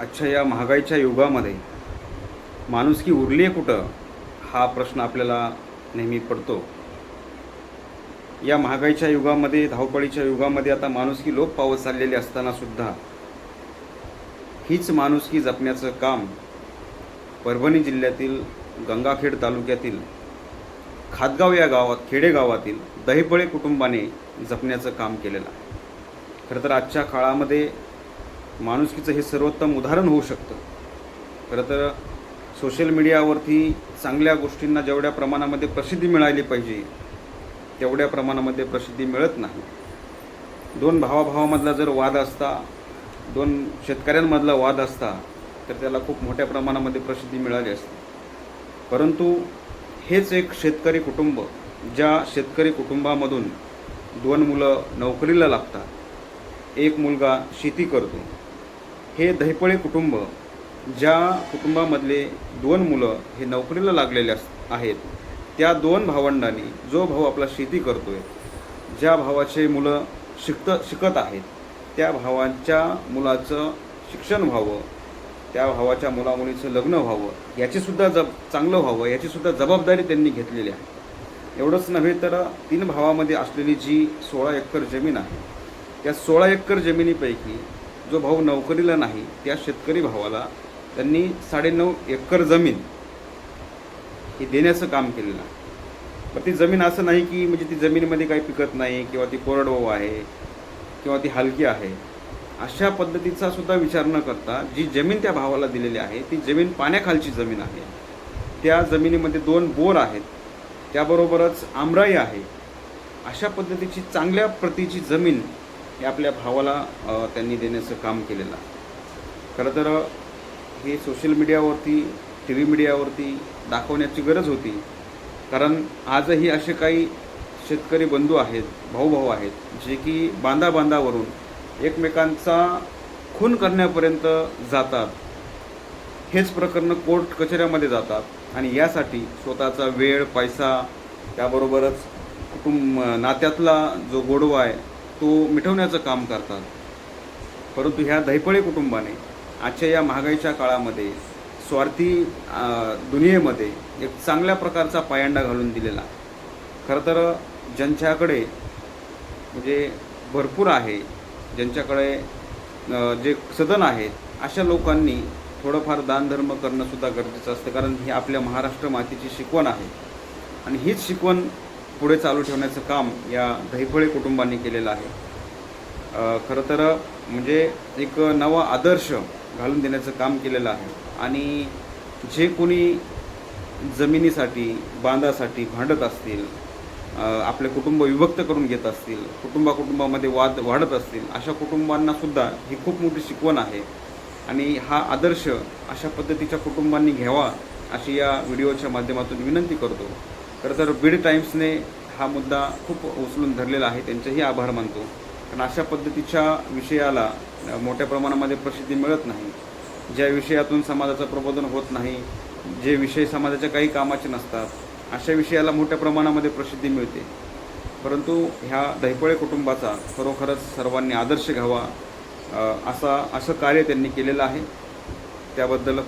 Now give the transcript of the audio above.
आजच्या या महागाईच्या युगामध्ये माणुसकी उरली आहे कुठं हा प्रश्न आपल्याला नेहमी पडतो. या महागाईच्या युगामध्ये धावपळीच्या युगामध्ये आता माणुसकी लोप पावत चाललेली असतानासुद्धा हीच माणुसकी जपण्याचं काम परभणी जिल्ह्यातील गंगाखेड तालुक्यातील खातगाव या गावात खेडेगावातील दहिपळे कुटुंबाने जपण्याचं काम केलेलं आहे. खरं तर आजच्या काळामध्ये माणुसकीचं हे सर्वोत्तम उदाहरण होऊ शकतं. खरं तर सोशल मीडियावरती चांगल्या गोष्टींना जेवढ्या प्रमाणामध्ये प्रसिद्धी मिळाली पाहिजे तेवढ्या प्रमाणामध्ये प्रसिद्धी मिळत नाही. दोन भावाभावामधला जर वाद असता दोन शेतकऱ्यांमधला वाद असता तर त्याला खूप मोठ्या प्रमाणामध्ये प्रसिद्धी मिळाली असते. परंतु हेच एक शेतकरी कुटुंब ज्या शेतकरी कुटुंबामधून दोन मुलं नोकरीला लागतात एक मुलगा शेती करतो हे दहिपळे कुटुंब ज्या कुटुंबामधले दोन मुलं हे नोकरीला लागलेले अस आहेत त्या दोन भावंडांनी जो भाऊ आपला शेती करतो आहे ज्या भावाचे मुलं शिकत शिकत आहेत त्या भावांच्या मुलाचं शिक्षण व्हावं त्या भावाच्या मुलामुलीचं लग्न व्हावं याचीसुद्धा जब चांगलं व्हावं याचीसुद्धा जबाबदारी त्यांनी घेतलेली आहे. एवढंच नव्हे तर तीन भावामध्ये असलेली जी सोळा एकर जमीन आहे त्या सोळा एकर जमिनीपैकी जो भाऊ नोकरीला नाही त्या शेतकरी भावाला त्यांनी साडेनऊ एकर जमीन ही देण्याचं काम केलेलं आहे. पण ती जमीन असं नाही की म्हणजे ती जमिनीमध्ये काही पिकत नाही किंवा ती कोरडवाहू आहे किंवा ती हलकी आहे. अशा पद्धतीचा सुद्धा विचार न करता जी जमीन त्या भावाला दिलेली आहे ती जमीन पाण्याखालची जमीन आहे. त्या जमिनीमध्ये दोन बोर आहेत त्याबरोबरच आमराई आहे. अशा पद्धतीची चांगल्या प्रतीची जमीन हे आपल्या भावाला त्यांनी देण्याचं काम केलेलं खरं तर हे सोशल मीडियावरती टी व्ही मीडियावरती दाखवण्याची गरज होती. कारण आजही असे काही शेतकरी बंधू आहेत भाऊ भाऊ आहेत जे की बांधा बांधावरून एकमेकांचा खून करण्यापर्यंत जातात. हेच प्रकरणं कोर्ट कचेऱ्यामध्ये जातात आणि यासाठी स्वतःचा वेळ पैसा त्याबरोबरच कुटुंब नात्यातला जो गोडवा आहे तो मिटवण्याचं काम करतात. परंतु ह्या दहिपळे कुटुंबाने आजच्या या महागाईच्या काळामध्ये स्वार्थी दुनियेमध्ये एक चांगल्या प्रकारचा पायंडा घालून दिलेला. खरं तर ज्यांच्याकडे म्हणजे भरपूर आहे ज्यांच्याकडे जे सदन आहेत अशा लोकांनी थोडंफार दानधर्म करणंसुद्धा गरजेचं असतं. कारण ही आपल्या महाराष्ट्र मातीची शिकवण आहे. आणि हीच शिकवण पुढे चालू ठेवण्याचं काम या दहीफळे कुटुंबांनी केलेलं आहे. खरं तर म्हणजे एक नवा आदर्श घालून देण्याचं काम केलेलं आहे. आणि जे कोणी जमिनीसाठी बांधासाठी भांडत असतील आपले कुटुंब विभक्त करून घेत असतील कुटुंबाकुटुंबामध्ये वाद वाढत असतील अशा कुटुंबांनासुद्धा ही खूप मोठी शिकवण आहे. आणि हा आदर्श अशा पद्धतीच्या कुटुंबांनी घ्यावा अशी या व्हिडिओच्या माध्यमातून विनंती करतो. खरं तर बीड टाईम्सने हा मुद्दा खूप उचलून धरलेला आहे. त्यांचेही आभार मानतो. कारण अशा पद्धतीच्या विषयाला मोठ्या प्रमाणामध्ये प्रसिद्धी मिळत नाही. ज्या विषयातून समाजाचं प्रबोधन होत नाही जे विषय समाजाच्या काही कामाचे नसतात अशा विषयाला मोठ्या प्रमाणामध्ये प्रसिद्धी मिळते. परंतु ह्या दहिपळे कुटुंबाचा खरोखरच सर्वांनी आदर्श घ्यावा असा असं कार्य त्यांनी केलेलं आहे. त्याबद्दल